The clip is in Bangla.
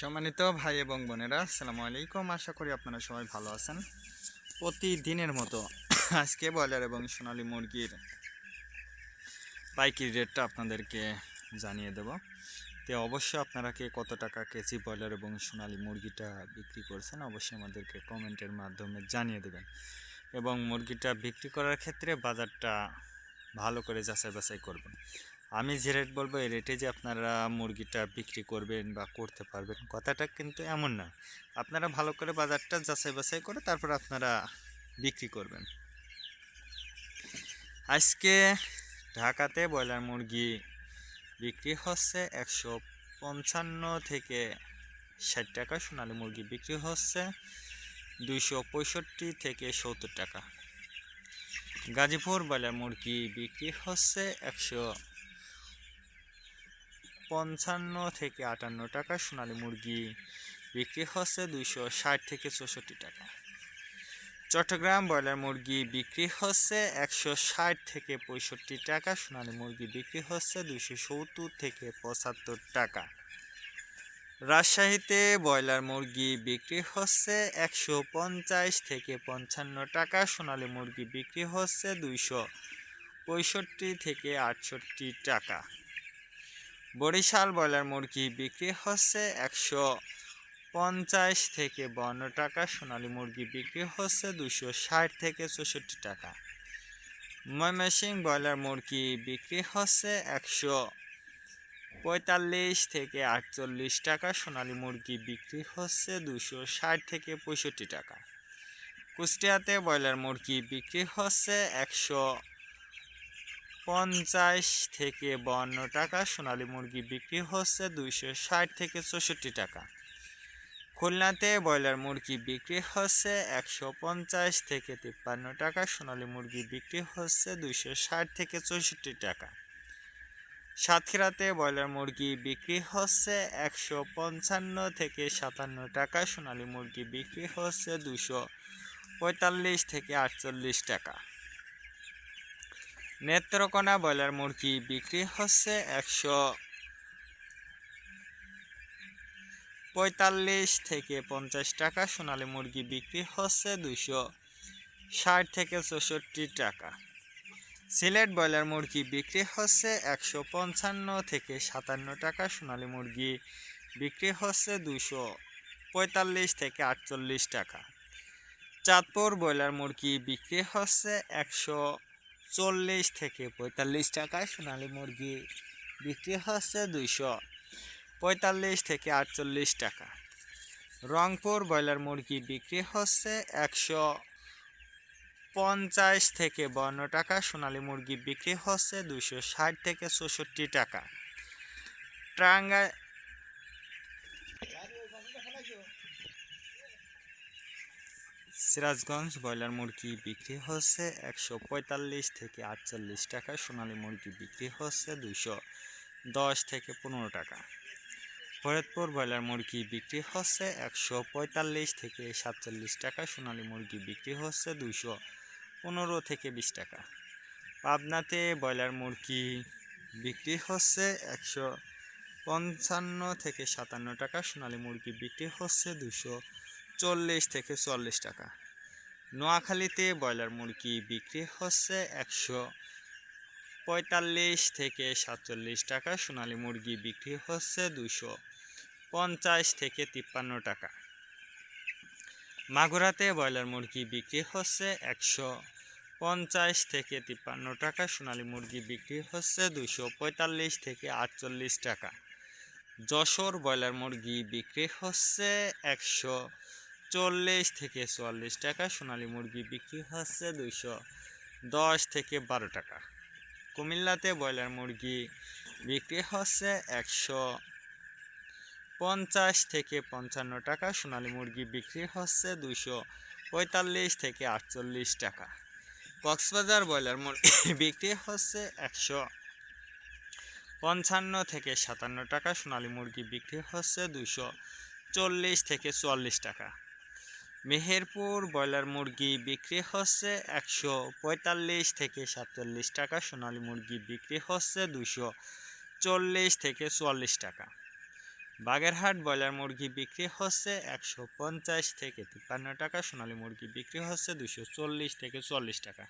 সম্মানিত ভাই এবং বোনেরা, আসসালামু আলাইকুম। আশা করি আপনারা সবাই ভালো আছেন। প্রতিদিনের মতো আজকে ব্রয়লার এবং সোনালী মুরগির পাইকারি রেটটা আপনাদেরকে জানিয়ে দেব। তো অবশ্যই আপনারা কে কত টাকা কেজি ব্রয়লার এবং সোনালী মুরগিটা বিক্রি করছেন, অবশ্যই আমাদেরকে কমেন্টের মাধ্যমে জানিয়ে দেবেন। এবং মুরগিটা বিক্রি করার ক্ষেত্রে বাজারটা ভালো করে যাচাই বাছাই করবেন। আমি যে রেট বলব, এই রেটে যে আপনারা মুরগিটা বিক্রি করবেন বা করতে পারবেন, কথাটা কিন্তু এমন না। আপনারা ভালো করে বাজারটা যাচাই বাছাই করে তারপর আপনারা বিক্রি করবেন। আজকে ঢাকাতে ব্রয়লার মুরগি বিক্রি হচ্ছে একশো পঞ্চান্ন থেকে ষাট টাকা, সোনালী মুরগি বিক্রি হচ্ছে দুইশো পঁয়ষট্টি থেকে সত্তর টাকা। গাজীপুর ব্রয়লার মুরগি বিক্রি হচ্ছে একশো পঞ্চান্ন থেকে আটান্ন টাকা সোনালী মুরগি বিক্রি হচ্ছে দুইশো ষাট থেকে চৌষট্টি টাকা। চট্টগ্রাম ব্রয়লার মুরগি বিক্রি হচ্ছে একশো ষাট থেকে পঁয়ষট্টি টাকা, সোনালী মুরগি বিক্রি হচ্ছে দুইশো সত্তর থেকে পঁচাত্তর টাকা। রাজশাহীতে ব্রয়লার মুরগি বিক্রি হচ্ছে একশো পঞ্চাশ থেকে পঞ্চান্ন টাকা, সোনালী মুরগি বিক্রি হচ্ছে দুইশো পঁয়ষট্টি থেকে আটষট্টি টাকা। বরিশাল ব্রয়লার মুরগি বিক্রি হচ্ছে একশো পঞ্চাশ থেকে বান্ন টাকা, সোনালী মুরগি বিক্রি হচ্ছে দুশো ষাট থেকে চৌষট্টি টাকা। ময়মনসিং ব্রয়লার মুরগি বিক্রি হচ্ছে একশো পঁয়তাল্লিশ থেকে আটচল্লিশ টাকা, সোনালী মুরগি বিক্রি হচ্ছে দুশো ষাট থেকে পঁয়ষট্টি টাকা। কুষ্টিয়াতে ব্রয়লার মুরগি বিক্রি হচ্ছে একশো পঞ্চাশ থেকে বান্ন টাকা, সোনালী মুরগি বিক্রি হচ্ছে দুইশো ষাট থেকে চৌষট্টি টাকা। খুলনাতে ব্রয়লার মুরগি বিক্রি হচ্ছে একশো পঞ্চাশ থেকে তিপ্পান্ন টাকা, সোনালী মুরগি বিক্রি হচ্ছে দুইশো ষাট থেকে চৌষট্টি টাকা। সাতক্ষীরাতে ব্রয়লার মুরগি বিক্রি হচ্ছে একশো পঞ্চান্ন থেকে সাতান্ন টাকা, সোনালী মুরগি বিক্রি হচ্ছে দুশো পঁয়তাল্লিশ থেকে আটচল্লিশ টাকা। নেত্রকোনা ব্রয়লার মুরগি বিক্রি হচ্ছে একশো পঁয়তাল্লিশ থেকে পঞ্চাশ টাকা, সোনালী মুরগি বিক্রি হচ্ছে দুশো ষাট থেকে চৌষট্টি টাকা। সিলেট ব্রয়লার মুরগি বিক্রি হচ্ছে একশো পঞ্চান্ন থেকে সাতান্ন টাকা, সোনালী মুরগি বিক্রি হচ্ছে দুশো পঁয়তাল্লিশ থেকে আটচল্লিশ টাকা। চাঁদপুর ব্রয়লার মুরগি বিক্রি হচ্ছে একশো চল্লিশ থেকে পঁয়তাল্লিশ টাকা সোনালী মুরগি বিক্রি হচ্ছে দুইশো পঁয়তাল্লিশ থেকে আটচল্লিশ টাকা। রংপুর ব্রয়লার মুরগি বিক্রি হচ্ছে একশো পঞ্চাশ থেকে বান্ন টাকা, সোনালী মুরগি বিক্রি হচ্ছে দুশো ষাট থেকে চৌষট্টি টাকা। টাঙ্গা সিরাজগঞ্জ ব্রয়লার মুরগি বিক্রি হচ্ছে একশো পঁয়তাল্লিশ থেকে আটচল্লিশ টাকা, সোনালী মুরগি বিক্রি হচ্ছে দুশো দশ থেকে পনেরো টাকা। ফরিদপুর ব্রয়লার মুরগি বিক্রি হচ্ছে একশো পঁয়তাল্লিশ থেকে সাতচল্লিশ টাকা, সোনালী মুরগি বিক্রি হচ্ছে দুশো পনেরো থেকে বিশ টাকা। পাবনাতে ব্রয়লার মুরগি বিক্রি হচ্ছে একশো পঞ্চান্ন থেকে সাতান্ন টাকা, সোনালী মুরগি বিক্রি হচ্ছে দুশো চল্লিশ থেকে চল্লিশ টাকা। নোয়াখালীতে ব্রয়লার মুরগি বিক্রি হচ্ছে একশো পঁয়তাল্লিশ থেকে সাতচল্লিশ টাকা, সোনালী মুরগি বিক্রি হচ্ছে দুশো পঞ্চাশ থেকে তিপ্পান্ন টাকা। মাগুরাতে ব্রয়লার মুরগি বিক্রি হচ্ছে একশো পঞ্চাশ থেকে তিপ্পান্ন টাকা, সোনালী মুরগি বিক্রি হচ্ছে দুশো পঁয়তাল্লিশ থেকে আটচল্লিশ টাকা। যশোর ব্রয়লার মুরগি বিক্রি হচ্ছে একশো চল্লিশ থেকে চুয়াল্লিশ টাকা সোনালী মুরগি বিক্রি হচ্ছে দুইশো দশ থেকে বারো টাকা। কুমিল্লাতে ব্রয়লার মুরগি বিক্রি হচ্ছে একশো পঞ্চাশ থেকে পঞ্চান্ন টাকা, সোনালী মুরগি বিক্রি হচ্ছে দুইশো পঁয়তাল্লিশ থেকে আটচল্লিশ টাকা। কক্সবাজার ব্রয়লার মুরগি বিক্রি হচ্ছে একশো পঞ্চান্ন থেকে সাতান্ন টাকা, সোনালী মুরগি বিক্রি হচ্ছে দুইশো চল্লিশ থেকে চুয়াল্লিশ টাকা। মেহেরপুর ব্রয়লার মুরগি বিক্রি হচ্ছে একশো পঁয়তাল্লিশ থেকে সাতচল্লিশ টাকা, সোনালী মুরগি বিক্রি হচ্ছে দুশো চল্লিশ থেকে চুয়াল্লিশ টাকা। বাগেরহাট ব্রয়লার মুরগি বিক্রি হচ্ছে একশো পঞ্চাশ থেকে তিপ্পান্ন টাকা, সোনালী মুরগি বিক্রি হচ্ছে দুশো চল্লিশ থেকে চুয়াল্লিশ টাকা।